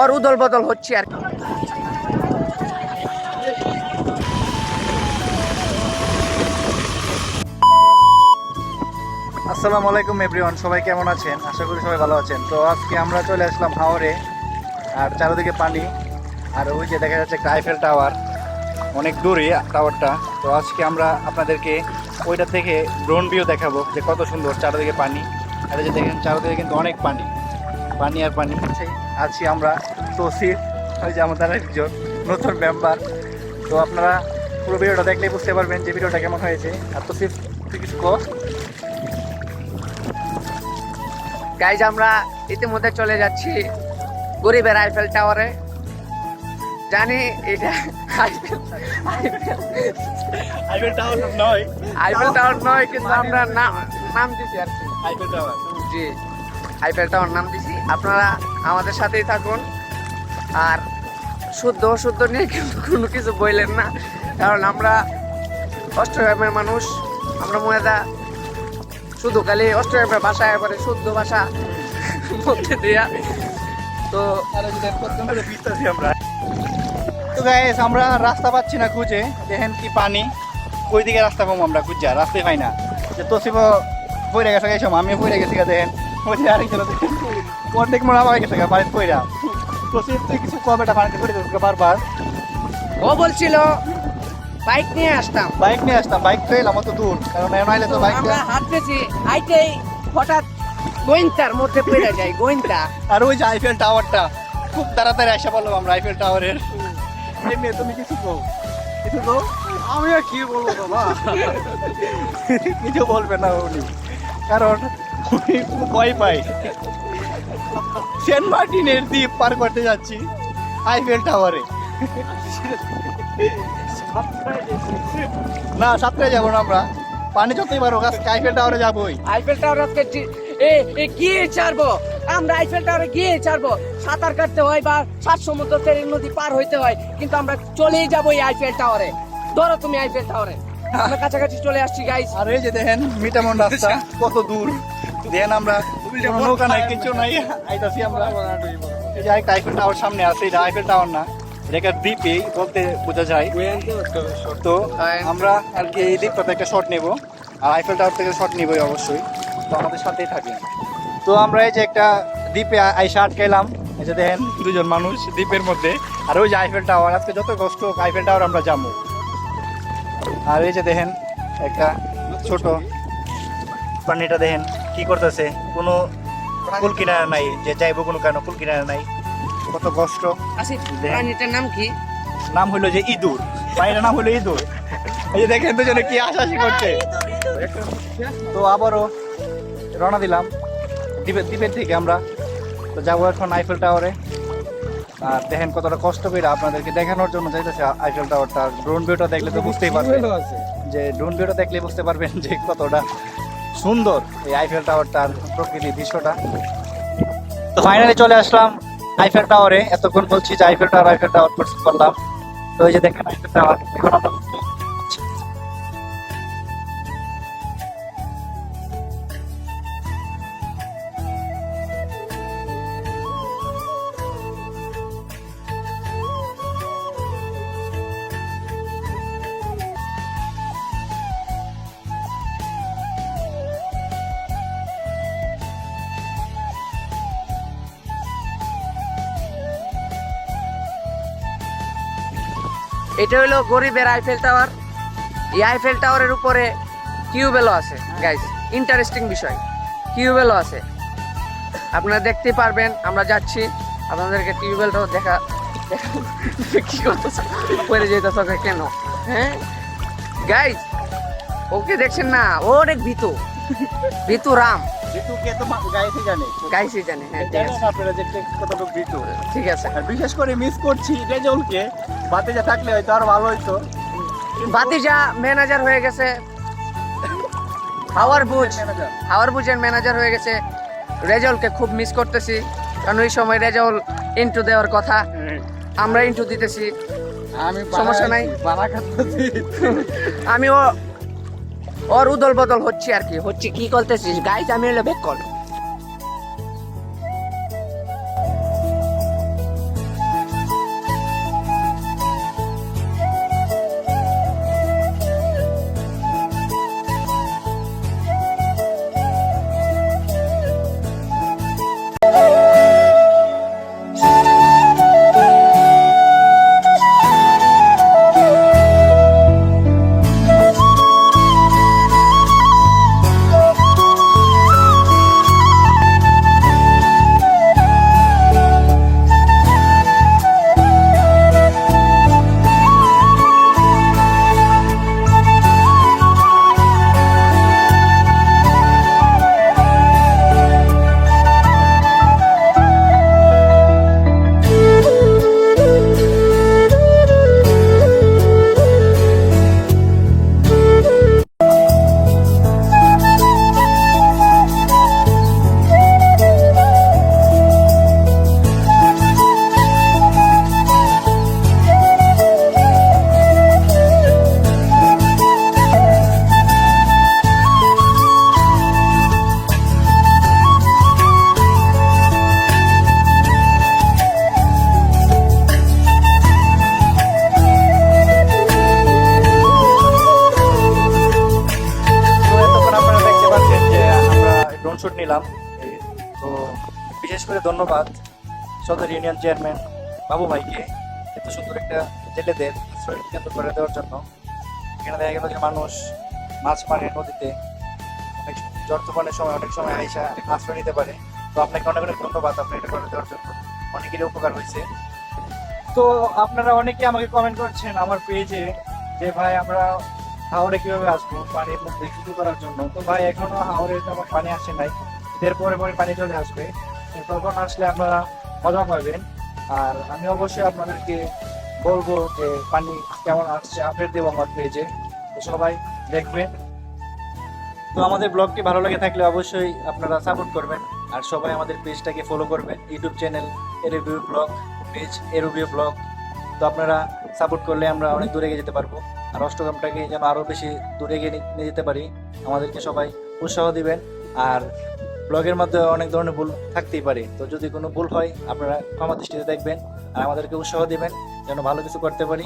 ওর উদল বদল হচ্ছে আর কি আসসালামু আলাইকুম এভরিওয়ান সবাই কেমন আছেন? আশা করি সবাই ভালো আছেন। তো আজকে আমরা চলে আসলাম হাওড়ে আর চারিদিকে পানি। আর ওই যে দেখা যাচ্ছে একটা আইফেল টাওয়ার অনেক দূরে টাওয়ারটা তো আজকে আমরা আপনাদেরকে ওইটা থেকে ড্রোন ভিউ দেখাবো যে কত সুন্দর চারিদিকে পানি। আর যে দেখেন, চারিদিকে কিন্তু অনেক পানি। পানি আর পানি আছি আমরা তসির ওই যে আমাদের একজন নতুন মেম্বার তো আপনারা পুরো ভিডিওটা দেখলেই বুঝতে পারবেন যে ভিডিওটা কেমন হয়েছে। আর তসিফ তুই কিছু কর। গাইজ আমরা ইতিমধ্যে চলে যাচ্ছি গরিবের আইফেল টাওয়ারে জানি এটা আইফেল টাওয়ার নয়। আইফেল টাওয়ার নয় কিন্তু আমরা নাম নাম দিছি আর কি। আইফেল টাওয়ার জি আইফেল টাওয়ার নাম দিছি। আপনারা আমাদের সাথেই থাকুন। আর শুদ্ধ অশুদ্ধ নিয়ে কিন্তু কোনো কিছু বললেন না। কারণ আমরা অষ্টগ্রামের মানুষ, আমরা ময়দা শুধু খালি অষ্টগ্রামের ভাষা এবারে শুদ্ধ ভাষা মধ্যে দিয়া। তো আমরা তো গাইস আমরা রাস্তা পাচ্ছি না খুঁজে। দেখেন কি পানি। ওই দিকে রাস্তা পাবো আমরা খুঁজা, রাস্তায় পাই না। যে তোসিব পড়ে গেছে সময় আমি পড়ে গেছি দেখেন। যে আরেকজন দেখেন অর্ধেক মোড়া পাই গেছে বাড়িতে পড়া তোসিব তুই কিছু কবে এটা পানিতে পড়ে গেছে বারবার? ও বলছিল বাইক নিয়ে আসতাম। বাইক নিয়ে আসতাম বাইক তো এলাম অত দূর কারণ এমন আইলে তো বাইক আমরা হাঁটতেছি হাইটেই হঠাৎ গোয়েন্দার মধ্যে পড়ে যাই গোয়েন্দা। আর ওই যে আইফেল টাওয়ারটা খুব তাড়াতাড়ি আসা বললাম আমরা আইফেল টাওয়ারের এই মেয়ে তুমি কিছু কো কিছু কো আমি আর কি বলব বাবা? কিছু বলবে না উনি। কারণ উনি খুব ভয় পায়। সেন্ট মার্টিনের দ্বীপ পার করতে যাচ্ছি আইফেল টাওয়ারে। না সাতটায় যাব না আমরা। পানি যতই পারো আজকে আইফেল টাওয়ারে যাবোই। আইফেল টাওয়ার আজকে গিয়ে ছাড়বো। আমরা আইফেল টাওয়ারে গিয়ে ছাড়বো। সাঁতার কাটতে হয় বা সাত সমুদ্র তেরের নদী পার হইতে হয় কিন্তু আমরা চলেই যাব এই আইফেল টাওয়ারে। ধরো তুমি আইফেল টাওয়ারে। আমরা কাছাকাছি চলে আসছি গাইস আর এই যে দেখেন মিটামন রাস্তা কত দূর। দেখেন আমরা নৌকা নাই কিছু নাই। আইতাছি আমরা। এই যে একটা আইফেল টাওয়ার সামনে আছে এটা আইফেল টাওয়ার না এটা একটা দ্বীপে বলতে বোঝা যায়। তো আমরা আর কি এই দ্বীপটাতে একটা শট নেব আর আইফেল টাওয়ার থেকে শট নিবই অবশ্যই। তো আমাদের সাথেই থাকি তো আমরা এই যে একটা দ্বীপে আইসা আটকাইলাম এই যে দেখেন দুজন মানুষ দ্বীপের মধ্যে। আর ওই যে আইফেল টাওয়ার আজকে যত কষ্ট হোক আইফেল টাওয়ার আমরা যাব। আর এই যে দেখেন একটা ছোট প্রাণীটা দেখেন। কি করতেছে? কোনো কুল কিনারা নাই যে যাইবো কোনো কেন কুল কিনারা নাই। কত কষ্ট। প্রাণীটার নাম কি? নাম হলো যে ইঁদুর। প্রাণীটার নাম হলো ইঁদুর। এই যে দেখেন দুজনে কি আশাশি করছে। তো আবারও রওনা দিলাম। দ্বীপের দ্বীপের থেকে আমরা। তো যাব এখন আইফেল টাওয়ারে আর দেখেন কতটা কষ্ট করে আপনাদেরকে দেখানোর জন্য যাইতেছে আইফেল টাওয়ারটা ড্রোন ভিউটা দেখলে তো বুঝতেই পারবেন যে ড্রোন ভিউটা দেখলে বুঝতে পারবেন যে কতটা সুন্দর। এই আইফেল টাওয়ারটার প্রকৃতি দৃশ্যটা। তো ফাইনালি চলে আসলাম আইফেল টাওয়ারে এতক্ষণ বলছি যে আইফেল টাওয়ার আইফেল টাওয়ার করলাম। তো এই যে দেখেন আইফেল টাওয়ার এখন আমরা এটা হলো গরিবের আইফেল টাওয়ার এই আইফেল টাওয়ারের উপরে কিউবেলও আছে গাইস ইন্টারেস্টিং বিষয়। কিউবেলও আছে। আপনারা দেখতে পারবেন, আমরা যাচ্ছি। আপনাদেরকে টিউবওয়েলটাও দেখা কি করতেছ? পরে যেতেছ কেন? হ্যাঁ? গাইস ওকে দেখছেন না? অনেক ভীতু। ভীতু রাম। ঋতুকে তো গাইতে জানে হ্যাঁ ঠিক আছে। আপনারা যে কে কতটুকু ঋতু ঠিক আছে। আর বিশেষ করে মিস করছি রেজলকে বাতে যা থাকলে হয়তো আর ভালো হইতো। ভাতিজা ম্যানেজার হয়ে গেছে। হাওয়ার বুঝ হাওয়ার বুঝের ম্যানেজার হয়ে গেছে। রেজলকে খুব মিস করতেছি। কারণ ওই সময় রেজল ইন্টু দেওয়ার কথা। আমরা ইন্টু দিতেছি। আমি সমস্যা নাই। আমি ও ওর উদল বদল হচ্ছে আর কি হচ্ছে কি করতেছিস গাইজ আমি হলো বেকল করে ধন্যবাদ সদর ইউনিয়ন চেয়ারম্যান বাবু ভাইকে এত সুন্দর একটা জেলেদের কেন্দ্র করে দেওয়ার জন্য। এখানে দেখা গেল যে মানুষ মাছ মারে নদীতে। অনেক জ্বর তুফানের সময়, অনেক সময় আইসা আশ্রয় নিতে পারে। তো আপনাকে অনেক অনেক ধন্যবাদ আপনি এটা করে দেওয়ার জন্য। অনেকেরই উপকার হয়েছে। তো আপনারা অনেকে আমাকে কমেন্ট করছেন আমার পেজে যে, ভাই, আমরা হাওড়ে কীভাবে আসব? পানির মধ্যে করার জন্য। তো ভাই, এখনও হাওড়ে তেমন পানি আসে নাই। এর পরে পরে পানি চলে আসবে। তখন আসলে আপনারা মজা পাবেন। আর আমি অবশ্যই আপনাদেরকে বলব যে পানি কেমন আসছে। আপডেট দেবো আমার পেজে তো সবাই দেখবেন। তো আমাদের ব্লগটি ভালো লেগে থাকলে অবশ্যই আপনারা সাপোর্ট করবেন। আর সবাই আমাদের পেজটাকে ফলো করবেন। ইউটিউব চ্যানেল এরবিউ ব্লগ পেজ এরবিউ ব্লগ তো আপনারা সাপোর্ট করলে আমরা অনেক দূরে এগিয়ে যেতে পারব। আর অষ্টগ্রামটাকে যেন আরও বেশি দূরে এগিয়ে নিয়ে যেতে পারি। আমাদেরকে সবাই উৎসাহ দিবেন। আর ব্লগের মধ্যে অনেক ধরনের ভুল থাকতেই পারে। তো যদি কোনো ভুল হয়, আপনারা ক্ষমা দৃষ্টিতে দেখবেন। আর আমাদেরকে উৎসাহ দিবেন, যেন ভালো কিছু করতে পারি।